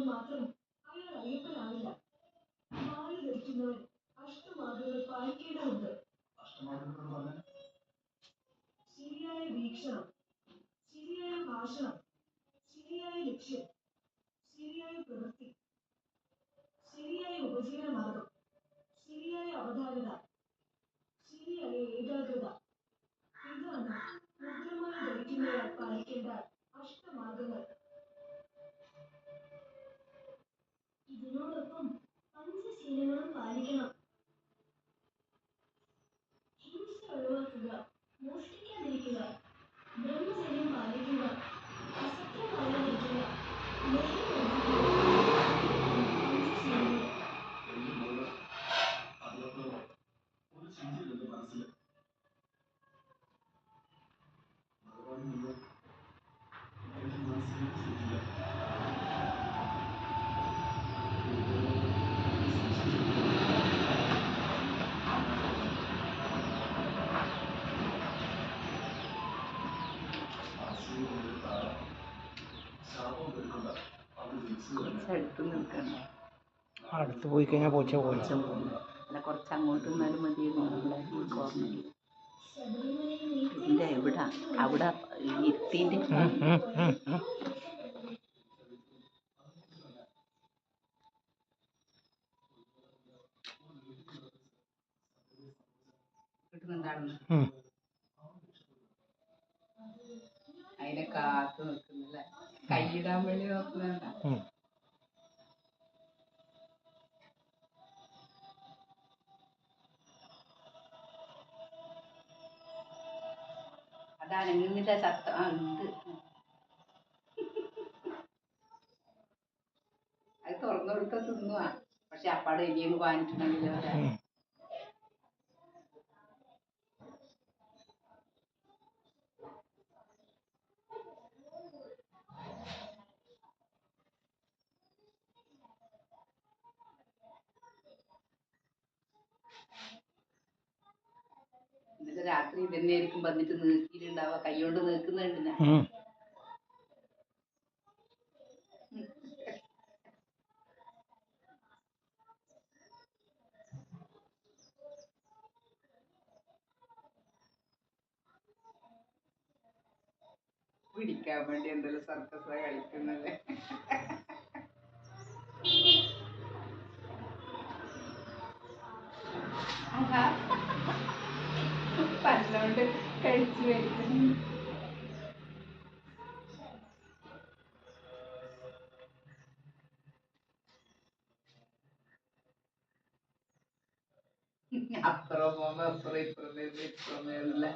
കൊണ്ട് മാത്രം അയാൾ അയ്യപ്പനാവില്ല മാല ധരിക്കുന്നവൻ അഷ്ടമാതൃകൾ പാലിക്കേണ്ടതുണ്ട്. ശരിയായ വീക്ഷണം ശരിയായ ഭാഷണം ശരിയായ ലക്ഷ്യം അവർ നിൽക്കണം. അടുത്ത് പോയി കഴിഞ്ഞാൽ പൂച്ച കുറച്ച് അല്ല കുറച്ച് അങ്ങോട്ട് നിന്നാലും മതി നമ്മളെ ഈ കോർണറിൽ ഇതിന്റെ എവിടെ? അവിടെ ഇരുത്തിന്റെ. കിട്ടുന്നുണ്ടായിരുന്നു. അതിനെ കാത്തു നിൽക്കുന്നില്ല? കൈയിടാൻ വേണ്ടി നോക്കുന്നുണ്ട. അതാണ് ഇന്നിന്റെ ശബ്ദം. ഇത് അത് തുറന്നു കൊടുത്ത തിന്നുവാ. പക്ഷെ അപ്പാടെ ഇനിയൊന്ന് വാങ്ങിച്ചിട്ടുണ്ടെങ്കിലോ എന്നിട്ട് രാത്രി ഇതന്നെ ആയിരിക്കും വന്നിട്ട് നീക്കിയിട്ടുണ്ടാവുക കൈകൊണ്ട് നീക്കുന്നുണ്ട് ഞാൻ. പിടിക്കാൻ വേണ്ടി എന്തെല്ലാം സർക്കസ് കളിക്കുന്നത്. അതാ പല്ലോണ്ട് കഴിച്ചു വരുന്നു അപ്പുറം പോകുമ്പോ അപ്പുറം ഇപ്പുറം വരുമ്പോ ഇപ്പുറം വരുന്നില്ല